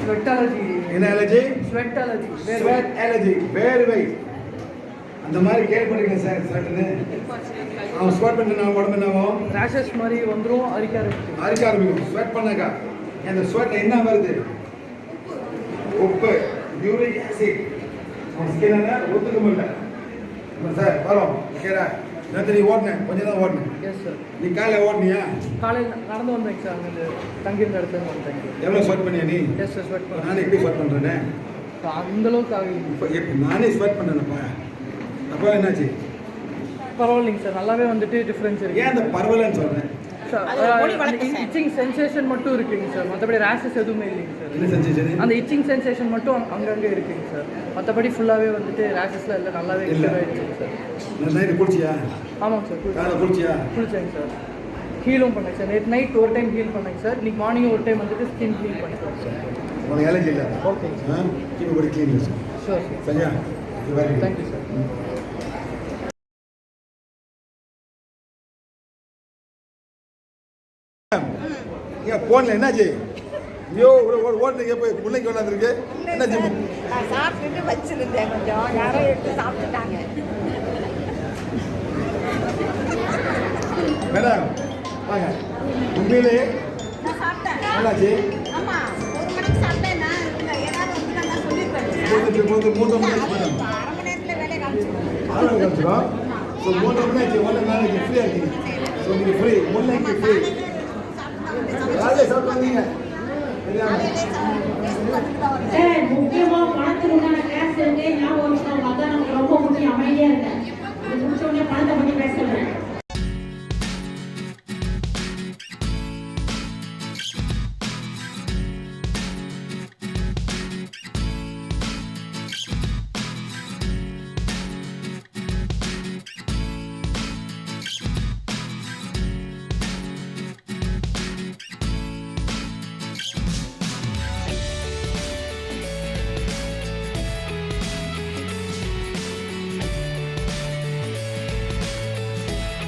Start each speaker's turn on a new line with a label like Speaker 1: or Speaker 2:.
Speaker 1: Sweat allergy
Speaker 2: என்ன allergy
Speaker 1: sweat allergy
Speaker 2: sweat allergy வேர்வை அந்த மாதிரி கேள்விப்பட்டிருக்கேன் சார் ஸ்வெட்னு அவன் ஸ்வெட் பண்ணா உடம்பு என்னவும்
Speaker 1: ரேஷஸ் மாதிரி வந்துரும் அரிக்க ஆரம்பிக்கும்.
Speaker 2: அரிக்க ஆரம்பிக்கும். ஸ்வெட் பண்ணாக்கா அந்த ஸ்வெட்ல என்ன வருது உப்பு யூரிக் ஆசிட் அவன் ஸ்கின் ஒத்துக்க முடியல சார் வரோம். ஓகேடா நேற்று நீ ஓடினேன் கொஞ்சம் தான் ஓடினேன்
Speaker 1: எஸ் சார்
Speaker 2: நீ காலையில் ஓடினியா?
Speaker 1: காலையில் நடந்து வந்தேங்க சார் அங்கே தங்கியிருந்த இடத்துல வந்தேங்க
Speaker 2: எவ்வளோ ஸ்வெட் பண்ணியா நீ?
Speaker 1: எஸ் சார் ஸ்வெட் பண்ணேன்.
Speaker 2: நானே எப்படி ஸ்வெட் பண்ணுறேனே
Speaker 1: அந்த அளவுக்கு ஆகுது
Speaker 2: இப்போ எப்படி நானே ஸ்வெட் பண்ணேனப்பா. அப்போ என்னாச்சு?
Speaker 1: பரவாயில்லைங்க சார் நல்லாவே வந்துட்டு டிஃப்ரென்ஸ் இருக்கு.
Speaker 2: ஏன் அந்த பரவலன்னு சொல்கிறேன்
Speaker 1: இச்சிங் சென்சேஷன் மட்டும் இருக்குங்க சார். மற்றபடி ரேஷஸ் எதுவுமே இல்லைங்க சார். அந்த இச்சிங் சென்சேஷன் மட்டும் அங்க- அங்கங்கே இருக்குங்க சார். மற்றபடி ஃபுல்லாகவே வந்துட்டு ரேஷஸ்லாம் இல்லை நல்லாவே ஆயிடுச்சுங்க சார்.
Speaker 2: குளிச்சியா?
Speaker 1: ஆமாங்க சார்
Speaker 2: குளிச்சியா?
Speaker 1: குளிச்சேங்க சார். ஹீலும் பண்ணேங்க சார். நேற்று நைட் ஒரு டைம் ஹீல் பண்ணேங்க சார். இன்னைக்கு மார்னிங் ஒரு டைம் வந்துட்டு ஸ்கின் க்ளீன் பண்ணிக்கிறேன் சார்.
Speaker 2: உனக்கு அலர்ஜி இல்லை?
Speaker 1: ஓகேங்க
Speaker 2: ஆ?
Speaker 1: சார்
Speaker 2: கீழே கூட க்ளீன்
Speaker 1: சார்
Speaker 2: சரியா?
Speaker 1: தேங்க்யூ சார்
Speaker 2: ஏன் போன்ல என்னாச்சு? ஐயோ ஓட்டுங்க போய் பிள்ளைக்கு கொண்டாந்துருக்கு. என்னாச்சு?
Speaker 3: நான் சாப்பிட்டுட்டு வச்சிருந்தேன் கொஞ்சம். யாரோ எடுத்து சாப்பிட்டுட்டாங்க.
Speaker 2: மேடம் வாங்க. உண்மையிலே என்னாச்சு?
Speaker 3: ஒரு நான் சொல்லியிருப்பேன்
Speaker 2: மூணு ஆச்சு மேடம்.
Speaker 3: அரை மணி
Speaker 2: கிடச்சிடும் ஸோ மூணு மணி ஆச்சு. ஒன்று நாளைக்கு ஃப்ரீயாக இருக்கீங்க ஸோ நீங்கள் ஃப்ரீ முன்னைக்கு ஃப்ரீ காலையில்